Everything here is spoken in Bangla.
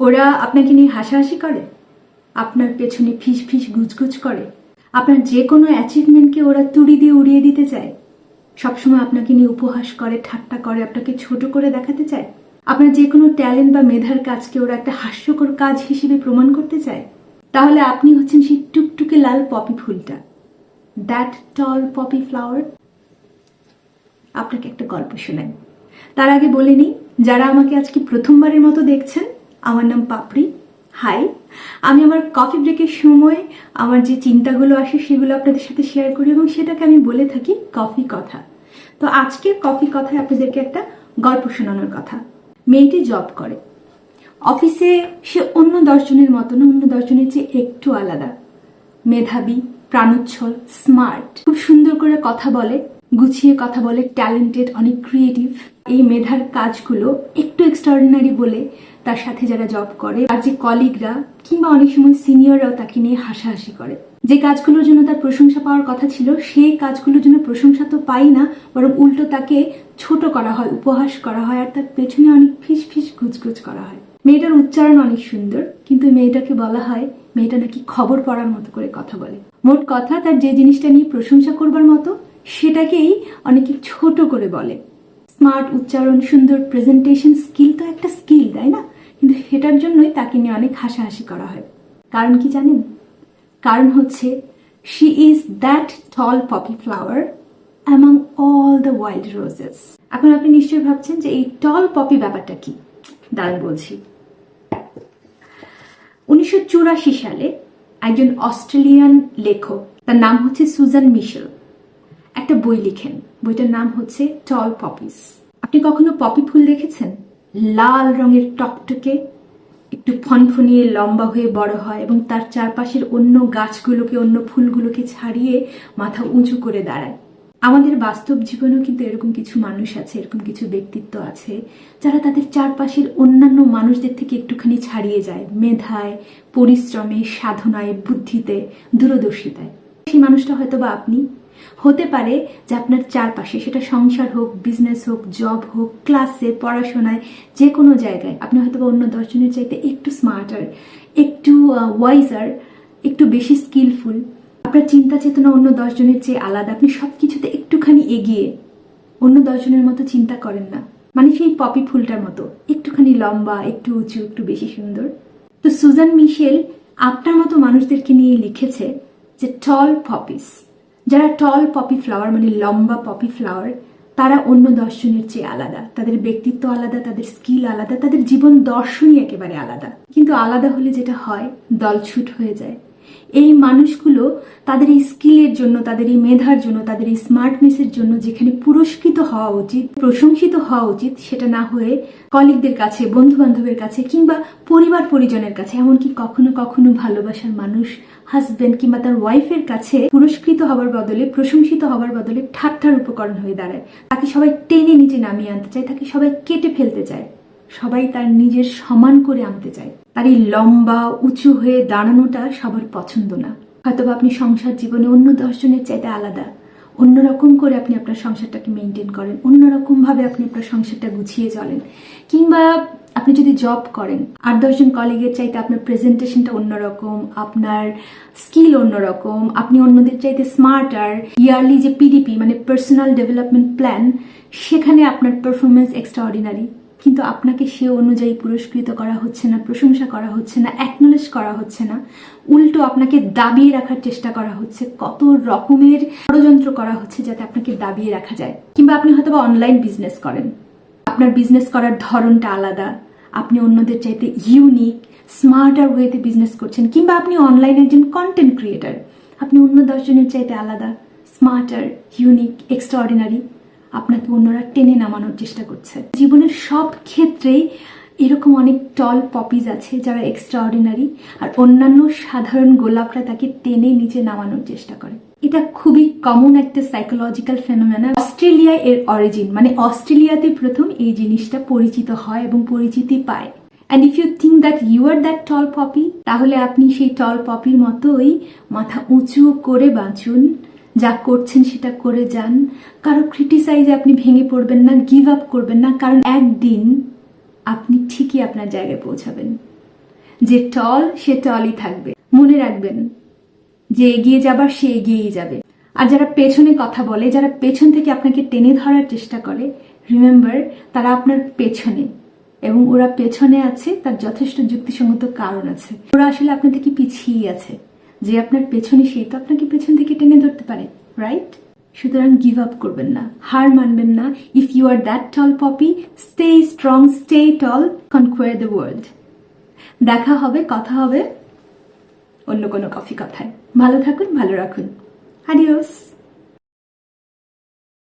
ওরা আপনাকে নিয়ে হাসাহাসি করে? আপনার পেছনে ফিস ফিস গুজগুজ করে? আপনার যে কোনো অ্যাচিভমেন্টকে ওরা তুড়ি দিয়ে উড়িয়ে দিতে চায়? সবসময় আপনাকে নিয়ে উপহাস করে, ঠাট্টা করে, আপনাকে ছোট করে দেখাতে চায়? আপনার যে কোনো ট্যালেন্ট বা মেধার কাজকে ওরা একটা হাস্যকর কাজ হিসেবে প্রমাণ করতে চায়? তাহলে আপনি হচ্ছেন সেই টুকটুকে লাল পপি ফুলটা। দ্যাট টল পপি ফ্লাওয়ার আপনাকে একটা গল্প শোনাই। তার আগে বলে নিই, যারা আমাকে আজকে প্রথমবারের মতো দেখছেন আমার নাম পাপড়ি। হাই আমি আমার কফি ব্রেকের সময় আমার যে চিন্তাগুলো আসে সেগুলো আপনাদের সাথে শেয়ার করি এবং সেটাকে আমি বলে থাকি কফি কথা। তো আজকের কফি কথায় আপনাদেরকে একটা গল্প শোনানোর কথা। মেয়েটি জব করে। অফিসে সে অন্য দশজনের মতো না অন্য দশজনের চেয়ে একটু আলাদা। মেধাবী, প্রাণোচ্ছল স্মার্ট খুব সুন্দর করে কথা বলে, গুছিয়ে কথা বলে ট্যালেন্টেড অনেক ক্রিয়েটিভ এই মেধার কাজগুলো একটু এক্সট্রাঅর্ডিনারি বলে তার সাথে যারা জব করে আর যে কলিগরা কিংবা অনেক সময় সিনিয়ররাও তাকে নিয়ে হাসাহাসি করে। যে কাজগুলোর জন্য তার প্রশংসা পাওয়ার কথা ছিল, সেই কাজগুলোর জন্য প্রশংসা তো পাই না, বরং উল্টো তাকে ছোট করা হয়, উপহাস করা হয় আর তার পেছনে অনেক ফিস ফিস গুজগুজ করা হয়। মেয়েটার উচ্চারণ অনেক সুন্দর, কিন্তু মেয়েটাকে বলা হয়, মেয়েটা নাকি খবর পড়ার মতো করে কথা বলে। মোট কথা, তার যে জিনিসটা নিয়ে প্রশংসা করবার মতো, সেটাকেই অনেকে ছোট করে বলে। স্মার্ট উচ্চারণ, সুন্দর প্রেজেন্টেশন স্কিল তো একটা স্কিল তাই না? সেটার জন্যই তাকে নিয়ে অনেক হাসাহাসি করা হয়। কারণ কি জানেন? কারণ হচ্ছে she is that tall poppy flower among all the wild roses এখন আপনি নিশ্চয়ই ভাবছেন যে এই টল পপি ব্যাপারটা কি? দাঁড়ান বলছি। উনিশশো চুরাশি সালে একজন অস্ট্রেলিয়ান লেখক, তার নাম হচ্ছে সুজান মিশেল, একটা বই লিখেন। বইটার নাম হচ্ছে টল পপিস আপনি কখনো পপি ফুল দেখেছেন? লাল রঙের টকটকে একটু ফনফনিয়ে লম্বা হয়ে বড় হয় এবং তার চারপাশের অন্য গাছগুলোকে, অন্য ফুলগুলোকে ছাড়িয়ে মাথা উঁচু করে দাঁড়ায়। আমাদের বাস্তব জীবনেও কিন্তু এরকম কিছু মানুষ আছে, এরকম কিছু ব্যক্তিত্ব আছে, যারা তাদের চারপাশের অন্যান্য মানুষদের থেকে একটুখানি ছাড়িয়ে যায়, মেধায়, পরিশ্রমে, সাধনায়, বুদ্ধিতে, দূরদর্শিতায়। সেই মানুষটা হয়তো বা আপনি হতে পারে যে আপনার চারপাশে, সেটা সংসার হোক বিজনেস হোক জব হোক ক্লাসে পড়াশোনায়, যে কোনো জায়গায়, আপনি হয়তো অন্য দশজনের চাইতে একটু স্মার্টার একটু ওয়াইজার একটু বেশি স্কিলফুল আপনার চিন্তা চেতনা অন্য দশজনের চেয়ে আলাদা, আপনি সব কিছুতে একটুখানি এগিয়ে, অন্য দশজনের মতো চিন্তা করেন না। মানে সেই পপি ফুলটার মতো, একটুখানি লম্বা, একটু উঁচু, একটু বেশি সুন্দর। তো সুজান মিশেল আপনার মতো মানুষদেরকে নিয়ে লিখেছে যে টল পপিস যারা টল পপি ফ্লাওয়ার মানে লম্বা পপি ফ্লাওয়ার তারা অন্য দর্শনের চেয়ে আলাদা। তাদের ব্যক্তিত্ব আলাদা, তাদের স্কিল আলাদা, তাদের জীবন দর্শনই একেবারে আলাদা। কিন্তু আলাদা হলে যেটা হয় দল ছুট হয়ে যায়। এই মানুষগুলো তাদের এই স্কিলের জন্য, তাদের এই মেধার জন্য, তাদের এই স্মার্টনেসের জন্য যেখানে পুরস্কৃত হওয়া উচিত, প্রশংসিত হওয়া উচিত, সেটা না হয়ে কলিগদের কাছে বন্ধু বান্ধবের কাছে কিংবা পরিবার পরিজনের কাছে, এমনকি কখনো কখনো ভালোবাসার মানুষ হাজবেন্ড কিংবা তার ওয়াইফের কাছে পুরস্কৃত হবার বদলে, প্রশংসিত হবার বদলে ঠাট্টার উপকরণ হয়ে দাঁড়ায়। তাকে সবাই টেনে নিচে নামিয়ে আনতে চায়, তাকে সবাই কেটে ফেলতে চায়। সবাই তার নিজের সমান করে আনতে চায়। তার এই লম্বা, উঁচু হয়ে দাঁড়ানোটা সবার পছন্দ না। হয়তোবা আপনি সংসার জীবনে অন্য দশজনের চাইতে আলাদা। অন্যরকম করে আপনি আপনার সংসারটাকে মেনটেন করেন। অন্যরকম ভাবে আপনি আপনার সংসারটা গুছিয়ে চলেন। কিংবা আপনি যদি জব করেন, আট দশজন কলিগের চাইতে আপনার প্রেজেন্টেশনটা অন্যরকম, আপনার স্কিল অন্যরকম, আপনি অন্যদের চাইতে স্মার্টার ইয়ারলি যে পিডিপি মানে পার্সোনাল ডেভেলপমেন্ট প্ল্যান সেখানে আপনার পারফরমেন্স এক্সট্রা অর্ডিনারি কিন্তু আপনাকে সে অনুযায়ী পুরস্কৃত করা হচ্ছে না, প্রশংসা করা হচ্ছে না অ্যাকনোলেজ করা হচ্ছে না। উল্টো আপনাকে দাবিয়ে রাখার চেষ্টা করা হচ্ছে, কত রকমের ষড়যন্ত্র করা হচ্ছে যাতে আপনাকে দাবিয়ে রাখা যায়। কিংবা আপনি হয়তো অনলাইন বিজনেস করেন। আপনার বিজনেস করার ধরনটা আলাদা। আপনি অন্যদের চাইতে ইউনিক স্মার্টার ওয়েতে বিজনেস করছেন। কিংবা আপনি অনলাইনে একজন কন্টেন্ট ক্রিয়েটার আপনি অন্য দশজনের চাইতে আলাদা স্মার্টার ইউনিক এক্সট্রা অর্ডিনারি আপনাকে অন্যরা টেনে নামানোর চেষ্টা করছে। জীবনের সব ক্ষেত্রেই এরকম অনেক টল পপিজ আছে যারা এক্সট্রা অর্ডিনারি আর অন্যান্য সাধারণ গোলাপরা তাকে টেনে নিচে নামানোর চেষ্টা করে। এটা খুবই কমন একটা সাইকোলজিক্যাল ফেনোমেনা অস্ট্রেলিয়ায় এর অরিজিন মানে অস্ট্রেলিয়াতে প্রথম এই জিনিসটা পরিচিত হয় এবং পরিচিতি পায়। And if you think that you are that tall poppy তাহলে আপনি সেই টল পপির মতোই মাথা উঁচু করে বাঁচুন। যা করছেন সেটা করে যান। কারও ক্রিটিসাইজে আপনি ভেঙে পড়বেন না গিভ আপ করবেন না, কারণ একদিন আপনি ঠিকই আপনার জায়গায় পৌঁছাবেন। যে টল সে টলই থাকবে। মনে রাখবেন, যে এগিয়ে যাবার, সে এগিয়েই যাবে। আর যারা পেছনে কথা বলে, যারা পেছন থেকে আপনাকে টেনে ধরার চেষ্টা করে রিমেম্বার তারা আপনার পেছনে। এবং ওরা পেছনে আছে, তার যথেষ্ট যুক্তিসঙ্গত কারণ আছে। ওরা আসলে আপনার থেকে পিছিয়ে আছে? যে আপনার পেছনে সেই তো আপনাকে পেছন থেকে টেনে ধরতে পারে রাইট সুতরাং গিভ আপ করবেন না, হার মানবেন না। If you are that tall poppy stay strong stay tall conquer the world দেখা হবে, কথা হবে, অন্য কোনো কফি কথায়। ভালো থাকুন, ভালো রাখুন। আডিওস